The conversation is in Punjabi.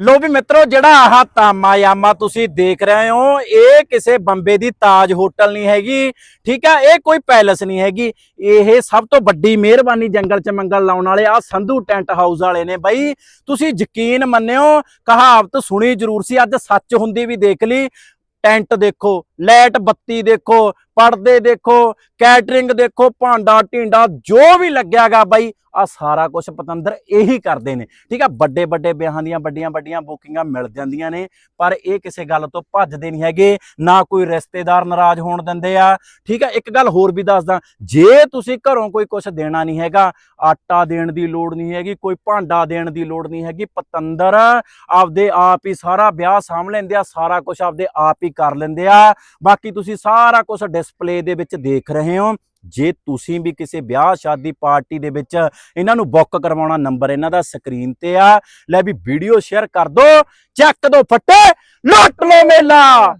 ਲੋ ਵੀ ਮਿੱਤਰੋ, ਜਿਹੜਾ ਆਹ ਤਾਮਾਯਾਮਾ ਤੁਸੀਂ ਦੇਖ ਰਹੇ ਹੋ, ਇਹ ਕਿਸੇ ਬੰਬੇ ਦੀ ਤਾਜ ਹੋਟਲ ਨਹੀਂ ਹੈਗੀ, ਠੀਕ ਆ, ਇਹ ਕੋਈ ਪੈਲਸ ਨਹੀਂ ਹੈਗੀ। ਇਹ ਸਭ ਤੋਂ ਵੱਡੀ ਮਿਹਰਬਾਨੀ ਜੰਗਲ ਚ ਮੰਗਲ ਲਾਉਣ ਵਾਲੇ ਆ ਸੰਧੂ ਟੈਂਟ ਹਾਊਸ ਵਾਲੇ ਨੇ ਬਾਈ। ਤੁਸੀਂ ਯਕੀਨ ਮੰਨਿਓ, ਕਹਾਵਤ ਸੁਣੀ ਜ਼ਰੂਰ ਸੀ, ਅੱਜ ਸੱਚ ਹੁੰਦੀ ਵੀ ਦੇਖ ਲਈ। ਟੈਂਟ ਦੇਖੋ, ਲਾਈਟ ਬੱਤੀ ਦੇਖੋ ਪਰਦੇ ਦੇਖੋ, ਕੈਟਰਿੰਗ ਦੇਖੋ, ਭਾਂਡਾ, ਢੀਂਡਾ, ਜੋ ਵੀ ਲੱਗਿਆਗਾ ਬਾਈ ਆ ਸਾਰਾ ਕੁਝ ਪਤੰਦਰ ਇਹੀ ਕਰਦੇ ਨੇ। ਠੀਕ ਆ ਵੱਡੇ ਵੱਡੇ ਵਿਆਹਾਂ ਦੀਆਂ ਵੱਡੀਆਂ ਵੱਡੀਆਂ ਬੁਕਿੰਗਾਂ ਮਿਲ ਜਾਂਦੀਆਂ ਨੇ, ਪਰ ਇਹ ਕਿਸੇ ਗੱਲ ਤੋਂ ਭੱਜਦੇ ਨਹੀਂ ਹੈਗੇ, ਨਾ ਕੋਈ ਰਿਸ਼ਤੇਦਾਰ ਨਾਰਾਜ਼ ਹੋਣ ਦਿੰਦੇ ਆ। ਠੀਕ ਆ, ਇੱਕ ਗੱਲ ਹੋਰ ਵੀ ਦੱਸਦਾ, ਜੇ ਤੁਸੀਂ ਘਰੋਂ ਕੋਈ ਕੁਝ ਦੇਣਾ ਨਹੀਂ ਹੈਗਾ, ਆਟਾ ਦੇਣ ਦੀ ਲੋੜ ਨਹੀਂ ਹੈਗੀ, ਕੋਈ ਭਾਂਡਾ ਦੇਣ ਦੀ ਲੋੜ ਨਹੀਂ ਹੈਗੀ, ਪਤੰਦਰ ਆਪਦੇ ਆਪ ਹੀ ਸਾਰਾ ਵਿਆਹ ਸਾਂਭ ਲੈਂਦੇ ਆ, ਸਾਰਾ ਕੁਝ ਆਪਦੇ ਆਪ ਹੀ ਕਰ ਲੈਂਦੇ ਆ। ਬਾਕੀ ਤੁਸੀਂ ਸਾਰਾ ਕੁਝ ਡਿਸਪਲੇ ਦੇ ਵਿੱਚ ਦੇਖ ਰਹੇ ਹੋ। ਜੇ ਤੁਸੀਂ ਵੀ ਕਿਸੇ ਵਿਆਹ ਸ਼ਾਦੀ ਪਾਰਟੀ ਦੇ ਵਿੱਚ ਇਹਨਾਂ ਨੂੰ ਬੁੱਕ ਕਰਵਾਉਣਾ ਨੰਬਰ ਇਹਨਾਂ ਦਾ ਸਕਰੀਨ ਤੇ ਆ, ਲੈ ਵੀ ਵੀਡੀਓ ਸ਼ੇਅਰ ਕਰ ਦੋ, ਚੱਕ ਦੋ ਫੱਟੇ, ਲੁੱਟ ਲੋ ਮੇਲਾ।